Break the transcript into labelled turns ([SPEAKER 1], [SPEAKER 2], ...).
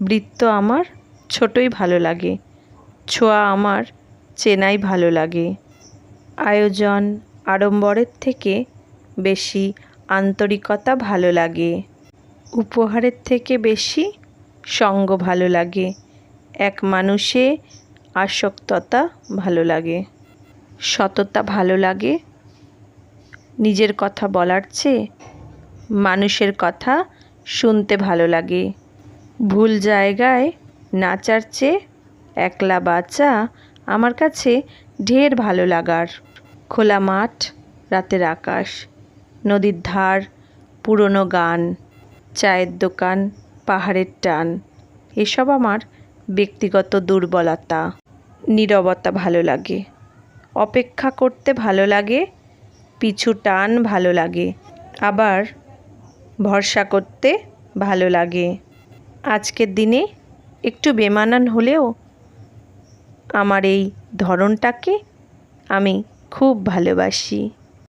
[SPEAKER 1] বৃত্ত আমার ছোটোই ভালো লাগে, ছোঁয়া আমার চেনাই ভালো লাগে। আয়োজন আড়ম্বরের থেকে বেশি আন্তরিকতা ভালো লাগে, উপহারের থেকে বেশি সঙ্গ ভালো লাগে, এক মানুষে আসক্ততা ভালো লাগে। সততা ভালো লাগে, নিজের কথা বলার চেয়ে মানুষের কথা শুনতে ভালো লাগে। ভুল জায়গায় নাচার চেয়ে একলা বাঁচা আমার কাছে ঢের ভালো লাগার। খোলা মাঠ, রাতের আকাশ, নদীর ধার, পুরনো গান, চায়ের দোকান, পাহাড়ের টান, এসব আমার ব্যক্তিগত দুর্বলতা। নীরবতা ভালো লাগে, অপেক্ষা করতে ভালো লাগে, পিছু টান ভালো লাগে, আবার ভরসা করতে ভালো লাগে। আজকের দিনে একটু বেমানান হলেও আমার এই ধরনটাকে আমি খুব ভালোবাসি।